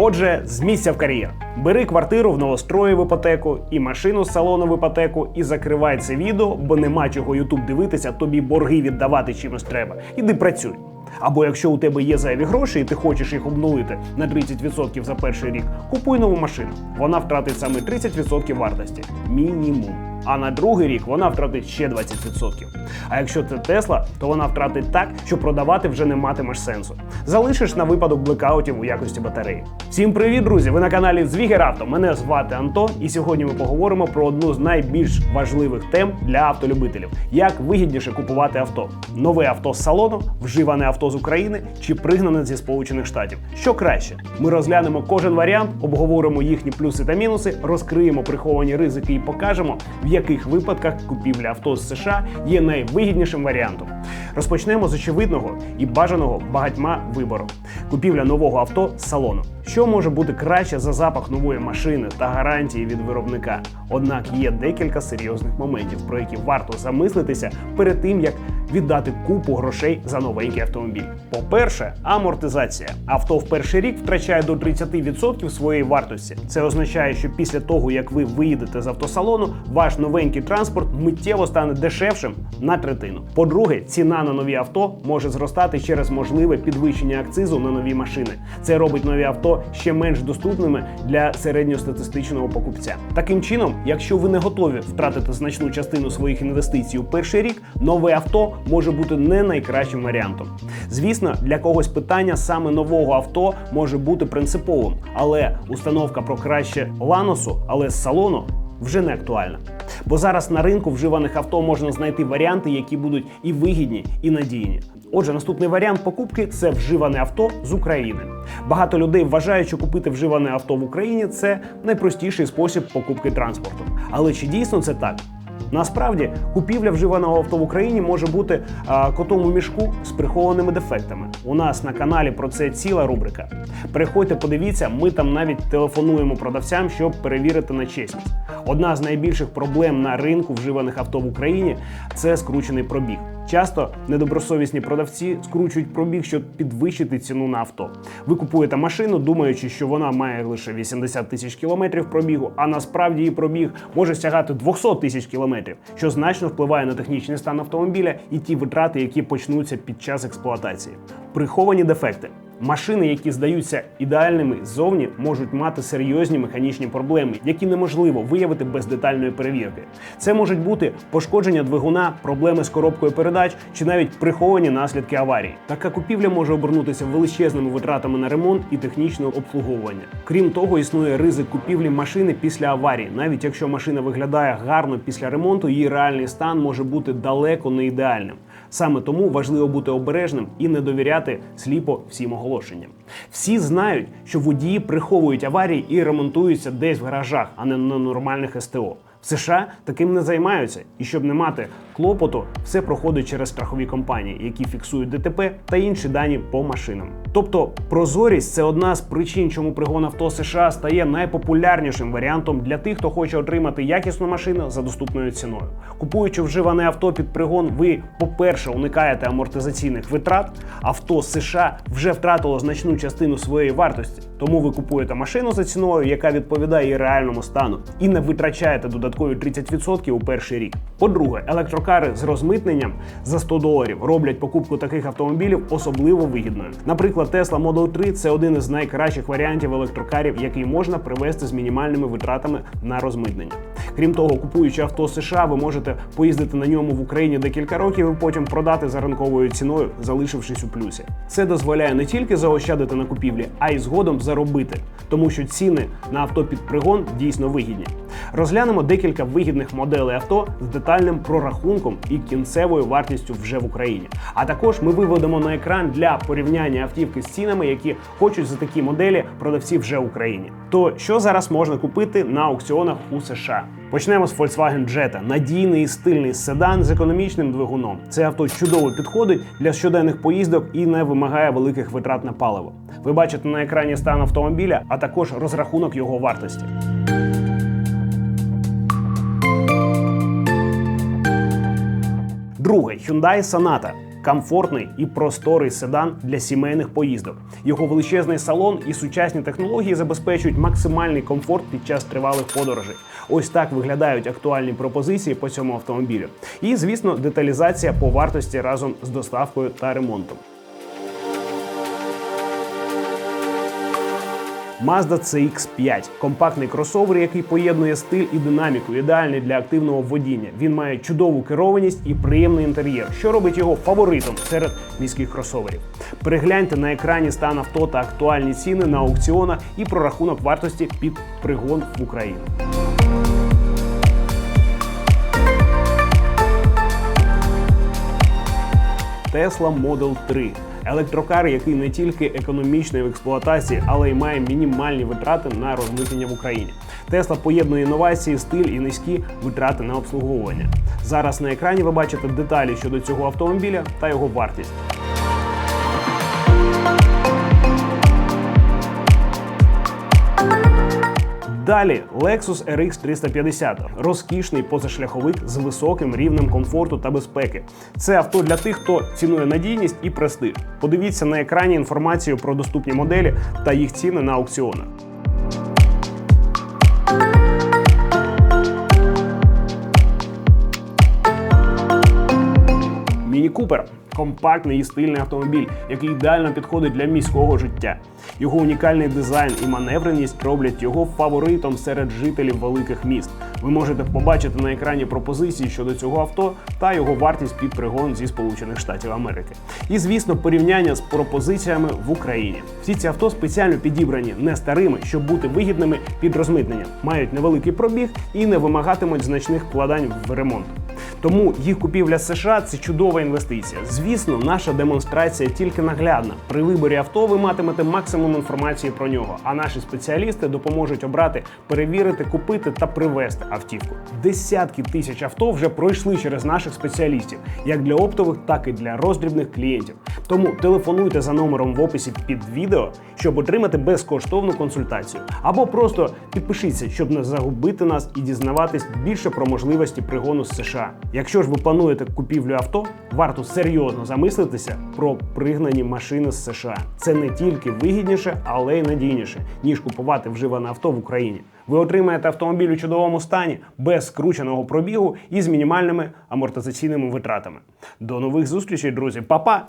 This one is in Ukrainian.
Отже, з місця в кар'єр. Бери квартиру в новострої в іпотеку і машину з салону в іпотеку і закривай це відео, бо нема чого Ютуб дивитися, тобі борги віддавати чимось треба. Іди працюй. Або якщо у тебе є зайві гроші і ти хочеш їх обнулити на 30% за перший рік, купуй нову машину. Вона втратить саме 30% вартості. Мінімум. А на другий рік вона втратить ще 20%. А якщо це Тесла, то вона втратить так, що продавати вже не матимеш сенсу. Залишиш на випадок блекаутів у якості батареї. Всім привіт, друзі! Ви на каналі Звігер Авто. Мене звати Антон, і сьогодні ми поговоримо про одну з найбільш важливих тем для автолюбителів: як вигідніше купувати авто. Нове авто з салону, вживане авто з України чи пригнане зі Сполучених Штатів. Що краще? Ми розглянемо кожен варіант, обговоримо їхні плюси та мінуси, розкриємо приховані ризики і покажемо, в яких випадках купівля авто з США є найвигіднішим варіантом. Розпочнемо з очевидного і бажаного багатьма вибору. Купівля нового авто з салону. Що може бути краще за запах нової машини та гарантії від виробника? Однак є декілька серйозних моментів, про які варто замислитися перед тим, як віддати купу грошей за новенький автомобіль. По-перше, амортизація. Авто в перший рік втрачає до 30% своєї вартості. Це означає, що після того, як ви виїдете з автосалону, ваш новенький транспорт миттєво стане дешевшим на третину. По-друге, ціна на нові авто може зростати через можливе підвищення акцизу на нові машини. Це робить нові авто ще менш доступними для середньостатистичного покупця. Таким чином, якщо ви не готові втратити значну частину своїх інвестицій у перший рік, нове авто може бути не найкращим варіантом. Звісно, для когось питання саме нового авто може бути принциповим, але установка про краще ланосу, але з салону вже не актуальна. Бо зараз на ринку вживаних авто можна знайти варіанти, які будуть і вигідні, і надійні. Отже, наступний варіант покупки це вживане авто з України. Багато людей вважають, що купити вживане авто в Україні це найпростіший спосіб покупки транспорту. Але чи дійсно це так? Насправді, купівля вживаного авто в Україні може бути котом у мішку з прихованими дефектами. У нас на каналі про це ціла рубрика. Переходьте, подивіться, ми там навіть телефонуємо продавцям, щоб перевірити на чесність. Одна з найбільших проблем на ринку вживаних авто в Україні це скручений пробіг. Часто недобросовісні продавці скручують пробіг, щоб підвищити ціну на авто. Ви купуєте машину, думаючи, що вона має лише 80 тисяч кілометрів пробігу, а насправді її пробіг може сягати 200 тисяч кілометрів, що значно впливає на технічний стан автомобіля і ті витрати, які почнуться під час експлуатації. Приховані дефекти. Машини, які здаються ідеальними ззовні, можуть мати серйозні механічні проблеми, які неможливо виявити без детальної перевірки. Це можуть бути пошкодження двигуна, проблеми з коробкою передач чи навіть приховані наслідки аварії. Така купівля може обернутися величезними витратами на ремонт і технічне обслуговування. Крім того, існує ризик купівлі машини після аварії. Навіть якщо машина виглядає гарно після ремонту, її реальний стан може бути далеко не ідеальним. Саме тому важливо бути обережним і не довіряти сліпо всім оголошенням. Всі знають, що водії приховують аварії і ремонтуються десь в гаражах, а не на нормальних СТО. В США таким не займаються, і щоб не мати клопоту, все проходить через страхові компанії, які фіксують ДТП та інші дані по машинам. Тобто прозорість це одна з причин, чому пригон авто США стає найпопулярнішим варіантом для тих, хто хоче отримати якісну машину за доступною ціною. Купуючи вживане авто під пригон, ви, по-перше, уникаєте амортизаційних витрат. Авто США вже втратило значну частину своєї вартості, тому ви купуєте машину за ціною, яка відповідає її реальному стану, і не витрачаєте додаткові 30% у перший рік. По-друге, електрокари з розмитненням за 100 доларів роблять покупку таких автомобілів особливо вигідною. Наприклад, Tesla Model 3 – це один із найкращих варіантів електрокарів, який можна привезти з мінімальними витратами на розмитнення. Крім того, купуючи авто США, ви можете поїздити на ньому в Україні декілька років і потім продати за ринковою ціною, залишившись у плюсі. Це дозволяє не тільки заощадити на купівлі, а й згодом заробити, тому що ціни на авто під пригон дійсно вигідні. Розглянемо декілька вигідних моделей авто з детальним прорахунком і кінцевою вартістю вже в Україні. А також ми виведемо на екран для порівняння автівки з цінами, які хочуть за такі моделі продавці вже в Україні. То що зараз можна купити на аукціонах у США? Почнемо з Volkswagen Jetta. надійний і стильний седан з економічним двигуном. Це авто чудово підходить для щоденних поїздок і не вимагає великих витрат на паливо. Ви бачите на екрані стан автомобіля, а також розрахунок його вартості. Друге Hyundai Sonata. комфортний і просторий седан для сімейних поїздок. Його величезний салон і сучасні технології забезпечують максимальний комфорт під час тривалих подорожей. Ось так виглядають актуальні пропозиції по цьому автомобілю. І, звісно, деталізація по вартості разом з доставкою та ремонтом. Mazda CX-5 – компактний кросовер, який поєднує стиль і динаміку, ідеальний для активного водіння. Він має чудову керованість і приємний інтер'єр, що робить його фаворитом серед міських кросоверів. Перегляньте на екрані стан авто та актуальні ціни на аукціонах і прорахунок вартості під пригон в Україну. Tesla Model 3 електрокар, який не тільки економічний в експлуатації, але й має мінімальні витрати на розмитнення в Україні. Тесла поєднує інновації, стиль і низькі витрати на обслуговування. Зараз на екрані ви бачите деталі щодо цього автомобіля та його вартість. Далі Lexus RX 350 розкішний позашляховик з високим рівнем комфорту та безпеки. Це авто для тих, хто цінує надійність і престиж. Подивіться на екрані інформацію про доступні моделі та їх ціни на аукціонах. Міні Купер компактний і стильний автомобіль, який ідеально підходить для міського життя. Його унікальний дизайн і маневреність роблять його фаворитом серед жителів великих міст. Ви можете побачити на екрані пропозиції щодо цього авто та його вартість під пригон зі Сполучених Штатів Америки. І звісно, порівняння з пропозиціями в Україні. Всі ці авто спеціально підібрані не старими, щоб бути вигідними під розмитненням, мають невеликий пробіг і не вимагатимуть значних вкладань в ремонт. Тому їх купівля США це чудова інвестиція. Звісно, наша демонстрація тільки наглядна. При виборі авто ви матимете максимум інформації про нього, а наші спеціалісти допоможуть обрати, перевірити, купити та привезти автівку. Десятки тисяч авто вже пройшли через наших спеціалістів, як для оптових, так і для роздрібних клієнтів. Тому телефонуйте за номером в описі під відео, щоб отримати безкоштовну консультацію, або просто підпишіться, щоб не загубити нас і дізнаватись більше про можливості пригону з США. Якщо ж ви плануєте купівлю авто, варто серйозно замислитися про пригнані машини з США. Це не тільки вигідніше, але й надійніше, ніж купувати вживане авто в Україні. Ви отримаєте автомобіль у чудовому стані, без скрученого пробігу і з мінімальними амортизаційними витратами. До нових зустрічей, друзі, Па-па!